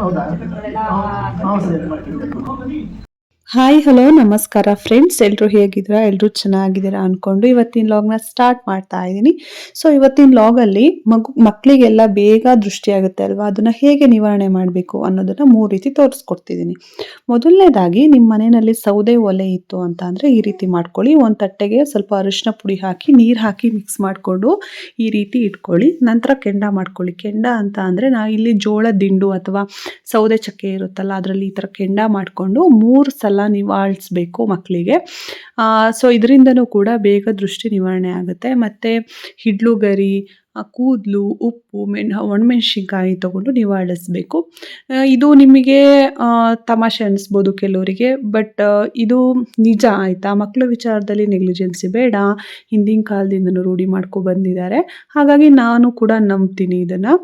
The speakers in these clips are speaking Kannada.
ಹೌದಾ ಹಾಯ್ ಹಲೋ ನಮಸ್ಕಾರ ಫ್ರೆಂಡ್ಸ್ ಎಲ್ಲರೂ ಹೇಗಿದ್ದೀರಾ? ಎಲ್ಲರೂ ಚೆನ್ನಾಗಿದ್ದೀರಾ ಅಂದ್ಕೊಂಡು ಇವತ್ತಿನ ಲಾಗ್ನ ಸ್ಟಾರ್ಟ್ ಮಾಡ್ತಾ ಇದ್ದೀನಿ. ಸೊ ಇವತ್ತಿನ ಲಾಗಲ್ಲಿ ಮಗು ಮಕ್ಕಳಿಗೆಲ್ಲ ಬೇಗ ದೃಷ್ಟಿಯಾಗುತ್ತೆ ಅಲ್ವಾ? ಅದನ್ನು ಹೇಗೆ ನಿವಾರಣೆ ಮಾಡಬೇಕು ಅನ್ನೋದನ್ನು ಮೂರು ರೀತಿ ತೋರಿಸ್ಕೊಡ್ತಿದ್ದೀನಿ. ಮೊದಲನೇದಾಗಿ ನಿಮ್ಮ ಮನೆಯಲ್ಲಿ ಸೌದೆ ಒಲೆ ಇತ್ತು ಅಂತ ಅಂದರೆ ಈ ರೀತಿ ಮಾಡ್ಕೊಳ್ಳಿ. ಒಂದು ತಟ್ಟೆಗೆ ಸ್ವಲ್ಪ ಅರಿಶಿನ ಪುಡಿ ಹಾಕಿ, ನೀರು ಹಾಕಿ ಮಿಕ್ಸ್ ಮಾಡಿಕೊಂಡು ಈ ರೀತಿ ಇಟ್ಕೊಳ್ಳಿ. ನಂತರ ಕೆಂಡ ಮಾಡ್ಕೊಳ್ಳಿ. ಕೆಂಡ ಅಂತ ಅಂದರೆ ನಾ ಇಲ್ಲಿ ಜೋಳ, ದಿಂಡು ಅಥವಾ ಸೌದೆ ಚಕ್ಕೆ ಇರುತ್ತಲ್ಲ, ಅದರಲ್ಲಿ ಈ ಥರ ಕೆಂಡ ಮಾಡಿಕೊಂಡು ಮೂರು ಸಲ ನಿವಾಳಿಸ್ಬೇಕು ಮಕ್ಕಳಿಗೆ. ಸೊ ಇದರಿಂದನೂ ಕೂಡ ಬೇಗ ದೃಷ್ಟಿ ನಿವಾರಣೆ ಆಗುತ್ತೆ. ಮತ್ತು ಹಿಡ್ಲು ಗರಿ ಆ, ಕೂದಲು ಉಪ್ಪು ಮೆಣ್ ಒಣಮೆಣ್ಸಿನ್ಕಾಯಿ ತೊಗೊಂಡು ನಿವಾಳಿಸ್ಬೇಕು ಇದು ನಿಮಗೆ ತಮಾಷೆ ಅನ್ನಿಸ್ಬೋದು ಕೆಲವರಿಗೆ ಬಟ್ ಇದು ನಿಜ ಆಯಿತಾ? ಮಕ್ಕಳ ವಿಚಾರದಲ್ಲಿ ನೆಗ್ಲಿಜೆನ್ಸಿ ಬೇಡ. ಹಿಂದಿನ ಕಾಲದಿಂದನೂ ರೂಢಿ ಮಾಡ್ಕೊ ಬಂದಿದ್ದಾರೆ. ಹಾಗಾಗಿ ನಾನು ಕೂಡ ನಂಬ್ತೀನಿ ಇದನ್ನು.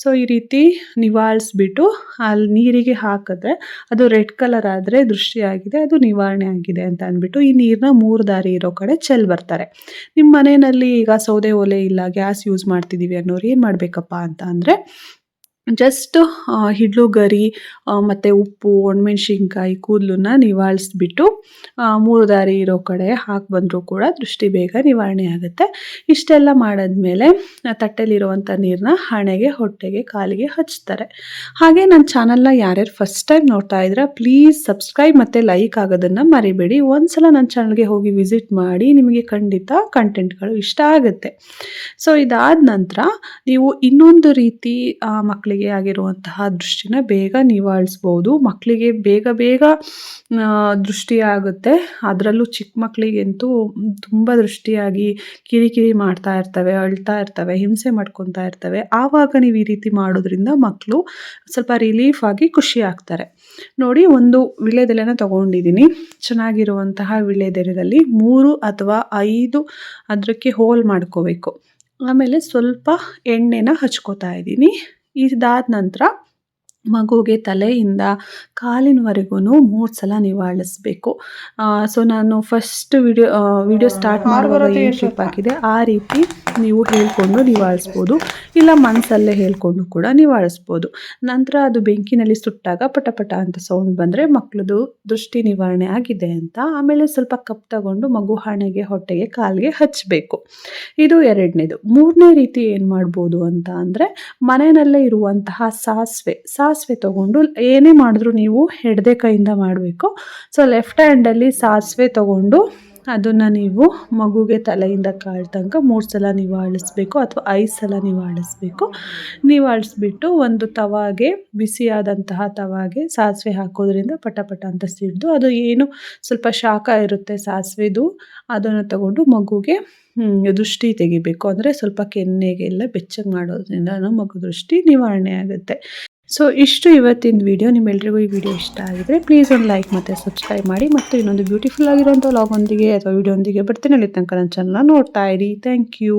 ಸೊ ಈ ರೀತಿ ನಿವಾಳಿಸ್ಬಿಟ್ಟು ಅಲ್ಲಿ ನೀರಿಗೆ ಹಾಕಿದ್ರೆ ಅದು ರೆಡ್ ಕಲರ್ ಆದರೆ ದೃಷ್ಟಿಯಾಗಿದೆ ಅದು ನಿವಾರಣೆ ಆಗಿದೆ ಅಂತ ಅಂದ್ಬಿಟ್ಟು ಈ ನೀರನ್ನ ಮೂರು ದಾರಿ ಇರೋ ಕಡೆ ಚೆಲ್ ಬರ್ತಾರೆ. ನಿಮ್ಮ ಮನೆಯಲ್ಲಿ ಈಗ ಸೌದೆ ಒಲೆ ಇಲ್ಲ ಗ್ಯಾಸ್ ಯೂಸ್ ಮಾಡ್ತಿದ್ದೀವಿ ಅನ್ನೋರು ಏನು ಮಾಡಬೇಕಪ್ಪ ಅಂತ ಅಂದರೆ ಜಸ್ಟ್ ಹಿಡ್ಲು ಗರಿ ಮತ್ತು ಉಪ್ಪು ಒಣಮೆಣ್ಸಿನ್ಕಾಯಿ ಕೂದಲನ್ನ ನಿವಾಳಿಸ್ಬಿಟ್ಟು ಮೂರು ದಾರಿ ಇರೋ ಕಡೆ ಹಾಕಿ ಬಂದರೂ ಕೂಡ ದೃಷ್ಟಿ ಬೇಗ ನಿವಾರಣೆ ಆಗುತ್ತೆ. ಇಷ್ಟೆಲ್ಲ ಮಾಡಿದ್ಮೇಲೆ ತಟ್ಟೆಲಿರುವಂಥ ನೀರನ್ನ ಹಣೆಗೆ ಹೊಟ್ಟೆಗೆ ಕಾಲಿಗೆ ಹಚ್ತಾರೆ. ಹಾಗೆ ನನ್ನ ಚಾನಲ್ನ ಯಾರ್ಯಾರು ಫಸ್ಟ್ ಟೈಮ್ ನೋಡ್ತಾ ಇದ್ರೆ ಪ್ಲೀಸ್ ಸಬ್ಸ್ಕ್ರೈಬ್ ಮತ್ತು ಲೈಕ್ ಆಗೋದನ್ನು ಮರಿಬೇಡಿ. ಒಂದ್ಸಲ ನನ್ನ ಚಾನಲ್ಗೆ ಹೋಗಿ ವಿಸಿಟ್ ಮಾಡಿ ನಿಮಗೆ ಖಂಡಿತ ಕಂಟೆಂಟ್ಗಳು ಇಷ್ಟ ಆಗುತ್ತೆ. ಸೊ ಇದಾದ ನಂತರ ನೀವು ಇನ್ನೊಂದು ರೀತಿ ಆ, ಮಕ್ಕಳಿಗೆ ಆಗಿರುವಂತಹ ದೃಷ್ಟಿನ ಬೇಗ ನಿವಾಳಿಸ್ಬೋದು. ಮಕ್ಕಳಿಗೆ ಬೇಗ ಬೇಗ ದೃಷ್ಟಿ ಆಗುತ್ತೆ. ಅದರಲ್ಲೂ ಚಿಕ್ಕ ಮಕ್ಕಳಿಗಂತೂ ತುಂಬ ದೃಷ್ಟಿಯಾಗಿ ಕಿರಿಕಿರಿ ಮಾಡ್ತಾ ಇರ್ತವೆ, ಅಳ್ತಾ ಇರ್ತವೆ, ಹಿಂಸೆ ಮಾಡ್ಕೊತಾ ಇರ್ತವೆ. ಆವಾಗ ನೀವು ಈ ರೀತಿ ಮಾಡೋದ್ರಿಂದ ಮಕ್ಕಳು ಸ್ವಲ್ಪ ರಿಲೀಫ್ ಆಗಿ ಖುಷಿ ಆಗ್ತಾರೆ. ನೋಡಿ, ಒಂದು ವಿಳೆದೆಲೆನ ತಗೊಂಡಿದ್ದೀನಿ. ಚೆನ್ನಾಗಿರುವಂತಹ ವಿಳೆದೆಲೆಯಲ್ಲಿ ಮೂರು ಅಥವಾ ಐದು ಅದಕ್ಕೆ ಹೋಲ್ ಮಾಡ್ಕೋಬೇಕು. ಆಮೇಲೆ ಸ್ವಲ್ಪ ಎಣ್ಣೆನ ಹಚ್ಕೋತಾ ಇದ್ದೀನಿ. ಇದಾದ ನಂತರ ಮಗುಗೆ ತಲೆಯಿಂದ ಕಾಲಿನವರೆಗೂ ಮೂರು ಸಲ ನಿವಾಳಿಸ್ಬೇಕು. ಸೊ ನಾನು ಫಸ್ಟ್ ವಿಡಿಯೋ ವಿಡಿಯೋ ಸ್ಟಾರ್ಟ್ ಮಾಡುವಾಗ ಏನು ಕ್ಲಿಪ್ ಹಾಕಿದೆ ಆ ರೀತಿ ನೀವು ಹೇಳಿಕೊಂಡು ನಿವಾಳಿಸ್ಬೋದು. ಇಲ್ಲ ಮನಸ್ಸಲ್ಲೇ ಹೇಳ್ಕೊಂಡು ಕೂಡ ನಿವಾಳಿಸ್ಬೋದು. ನಂತರ ಅದು ಬೆಂಕಿನಲ್ಲಿ ಸುಟ್ಟಾಗ ಪಟ ಪಟ ಅಂತ ಸೌಂಡ್ ಬಂದರೆ ಮಕ್ಕಳದು ದೃಷ್ಟಿ ನಿವಾರಣೆ ಆಗಿದೆ ಅಂತ ಆಮೇಲೆ ಸ್ವಲ್ಪ ಕಪ್ ತಗೊಂಡು ಮಗು ಹಣೆಗೆ ಹೊಟ್ಟೆಗೆ ಕಾಲಿಗೆ ಹಚ್ಚಬೇಕು ಇದು ಎರಡನೇದು. ಮೂರನೇ ರೀತಿ ಏನು ಮಾಡ್ಬೋದು ಅಂತ ಅಂದರೆ ಮನೆಯಲ್ಲೇ ಇರುವಂತಹ ಸಾಸಿವೆ. ಸಾಸಿವೆ ತಗೊಂಡು ಏನೇ ಮಾಡಿದ್ರು ನೀವು ಎಡದೆ ಕೈಯಿಂದ ಮಾಡಬೇಕು. ಸೊ ಲೆಫ್ಟ್ ಹ್ಯಾಂಡಲ್ಲಿ ಸಾಸಿವೆ ತೊಗೊಂಡು ಅದನ್ನು ನೀವು ಮಗುಗೆ ತಲೆಯಿಂದ ಕಾಳು ತನಕ ಮೂರು ಸಲ ನಿವಾಳಿಸ್ಬೇಕು ಅಥವಾ ಐದು ಸಲ ನಿವಾಳಿಸ್ಬೇಕು ನಿವಾಳಿಸ್ಬಿಟ್ಟು ಒಂದು ತವಾಗೆ, ಬಿಸಿಯಾದಂತಹ ತವಾಗೆ ಸಾಸಿವೆ ಹಾಕೋದ್ರಿಂದ ಪಟ ಪಟ ಅಂತ ಸಿಡ್ದು ಅದು ಏನು ಸ್ವಲ್ಪ ಶಾಖ ಇರುತ್ತೆ ಸಾಸಿವೆದು, ಅದನ್ನು ತಗೊಂಡು ಮಗುಗೆ ದೃಷ್ಟಿ ತೆಗಿಬೇಕು. ಅಂದರೆ ಸ್ವಲ್ಪ ಕೆನ್ನೆಗೆಲ್ಲ ಬೆಚ್ಚಗೆ ಮಾಡೋದ್ರಿಂದ ಮಗು ದೃಷ್ಟಿ ನಿವಾರಣೆ ಆಗುತ್ತೆ. ಸೊ ಇಷ್ಟು ಇವತ್ತಿನ ವಿಡಿಯೋ ನಿಮ್ಮೆಲ್ರಿಗೂ ಈ ವಿಡಿಯೋ ಇಷ್ಟ ಆಗಿದ್ರೆ ಪ್ಲೀಸ್ ಒಂದು ಲೈಕ್ ಮತ್ತು ಸಬ್ಸ್ಕ್ರೈಬ್ ಮಾಡಿ ಮತ್ತು ಇನ್ನೊಂದು ಬ್ಯೂಟಿಫುಲ್ ಆಗಿರೋಂಥ ಲಾಗೊಂದಿಗೆ ಅಥವಾ ವಿಡಿಯೋ ಒಂದಿಗೆ ಬರ್ತೀನಿ. ಅಲ್ಲಿ ತನಕ ನನ್ನ ಚಾನಲ್ನ ನೋಡ್ತಾ ಇರಿ. Thank you